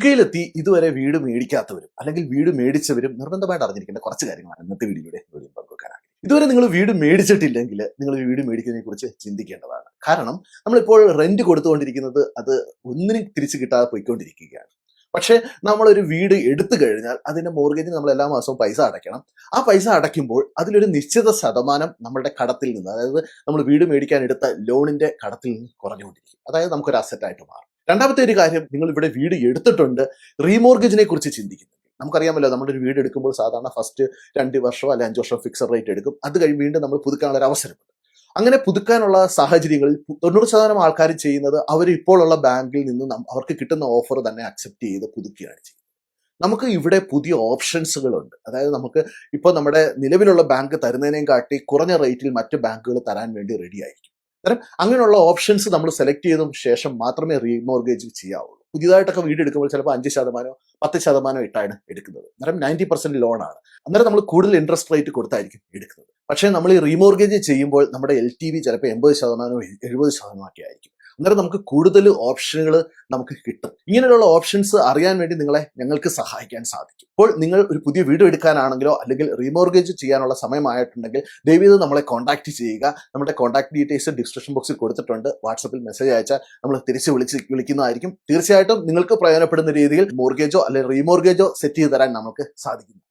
യുകെയിലെത്തി ഇതുവരെ വീട് മേടിക്കാത്തവരും അല്ലെങ്കിൽ വീട് മേടിച്ചവരും നിർബന്ധമായിട്ട് അറിഞ്ഞിരിക്കേണ്ട കുറച്ച് കാര്യങ്ങളാണ് ഇന്നത്തെ വീഡിയോയുടെ വീഡിയോ പങ്കുവെക്കാനാണ് ഇതുവരെ നിങ്ങൾ വീട് മേടിച്ചിട്ടില്ലെങ്കിൽ നിങ്ങൾ വീട് മേടിക്കുന്നതിനെ കുറിച്ച് ചിന്തിക്കേണ്ടതാണ്. കാരണം നമ്മളിപ്പോൾ റെന്റ് കൊടുത്തുകൊണ്ടിരിക്കുന്നത് അത് ഒന്നിനും തിരിച്ചു കിട്ടാതെ പോയിക്കൊണ്ടിരിക്കുകയാണ്. പക്ഷേ നമ്മളൊരു വീട് എടുത്തു കഴിഞ്ഞാൽ അതിന്റെ മോർഗേജിന് നമ്മൾ എല്ലാ മാസവും പൈസ അടയ്ക്കണം. ആ പൈസ അടയ്ക്കുമ്പോൾ അതിലൊരു നിശ്ചിത ശതമാനം നമ്മളുടെ കടത്തിൽ നിന്ന് അതായത് നമ്മൾ വീട് മേടിക്കാൻ എടുത്ത ലോണിന്റെ കടത്തിൽ നിന്ന് കുറഞ്ഞുകൊണ്ടിരിക്കും. അതായത് നമുക്കൊരു അസറ്റായിട്ട് മാറും. രണ്ടാമത്തെ ഒരു കാര്യം നിങ്ങൾ ഇവിടെ വീട് എടുത്തിട്ടുണ്ട്. റീമോർഗേജിനെ കുറിച്ച് ചിന്തിക്കുന്നു. നമുക്കറിയാമല്ലോ നമ്മളൊരു വീട് എടുക്കുമ്പോൾ സാധാരണ ഫസ്റ്റ് രണ്ട് വർഷമോ അല്ലെങ്കിൽ അഞ്ച് വർഷം ഫിക്സഡ് റേറ്റ് എടുക്കും. അത് കഴിഞ്ഞ് വീണ്ടും നമ്മൾ പുതുക്കാനുള്ള ഒരു അവസരമുണ്ട്. അങ്ങനെ പുതുക്കാനുള്ള സാഹചര്യങ്ങളിൽ തൊണ്ണൂറ് ശതമാനം ആൾക്കാർ ചെയ്യുന്നത് അവർ ഇപ്പോഴുള്ള ബാങ്കിൽ നിന്ന് അവർക്ക് കിട്ടുന്ന ഓഫർ തന്നെ അക്സെപ്റ്റ് ചെയ്ത് പുതുക്കുകയാണ് ചെയ്യുന്നത്. നമുക്ക് ഇവിടെ പുതിയ ഓപ്ഷൻസുകളുണ്ട് അതായത് നമുക്ക് ഇപ്പോൾ നമ്മുടെ നിലവിലുള്ള ബാങ്ക് തരുന്നതിനേയും കാട്ടി കുറഞ്ഞ റേറ്റിൽ മറ്റ് ബാങ്കുകൾ തരാൻ വേണ്ടി റെഡി ആയിരിക്കും. അന്നേരം അങ്ങനെയുള്ള ഓപ്ഷൻസ് നമ്മൾ സെലക്ട് ചെയ്തതിനു ശേഷം മാത്രമേ റീമോർഗേജ് ചെയ്യാവുള്ളൂ. പുതിയതായിട്ടൊക്കെ വീട് എടുക്കുമ്പോൾ ചിലപ്പോൾ അഞ്ച് ശതമാനമോ പത്ത് ശതമാനോ ഇട്ടാണ് എടുക്കുന്നത്. അന്നേരം നയന്റി പെർസെന്റ് ലോണാണ് അന്നേരം നമ്മൾ കൂടുതൽ ഇൻട്രസ്റ്റ് റേറ്റ് കൊടുത്തായിരിക്കും എടുക്കുന്നത്. പക്ഷേ നമ്മൾ ഈ റീമോർഗേജ് ചെയ്യുമ്പോൾ നമ്മുടെ എൽ ടി വി ചിലപ്പോൾ എൺപത് ശതമാനമോ എഴുപത് ശതമാനമൊക്കെ ആയിരിക്കും. അന്നേരം നമുക്ക് കൂടുതൽ ഓപ്ഷനുകൾ നമുക്ക് കിട്ടും. ഇങ്ങനെയുള്ള ഓപ്ഷൻസ് അറിയാൻ വേണ്ടി നിങ്ങളെ ഞങ്ങൾക്ക് സഹായിക്കാൻ സാധിക്കും. ഇപ്പോൾ നിങ്ങൾ ഒരു പുതിയ വീട് എടുക്കാനാണെങ്കിലോ അല്ലെങ്കിൽ റീമോർഗേജ് ചെയ്യാനുള്ള സമയമായിട്ടുണ്ടെങ്കിൽ ദയവീത് നമ്മളെ കോൺടാക്ട് ചെയ്യുക. നമ്മുടെ കോൺടാക്ട് ഡീറ്റെയിൽസ് ഡിസ്ക്രിപ്ഷൻ ബോക്സിൽ കൊടുത്തിട്ടുണ്ട്. വാട്സപ്പിൽ മെസ്സേജ് അയച്ചാൽ നമ്മൾ തിരിച്ച് വിളിച്ച് വിളിക്കുന്നതായിരിക്കും. തീർച്ചയായിട്ടും നിങ്ങൾക്ക് പ്രയോജനപ്പെടുന്ന രീതിയിൽ മോർഗേജോ അല്ലെങ്കിൽ റീമോർഗേജോ സെറ്റ് ചെയ്ത് തരാൻ നമുക്ക് സാധിക്കും.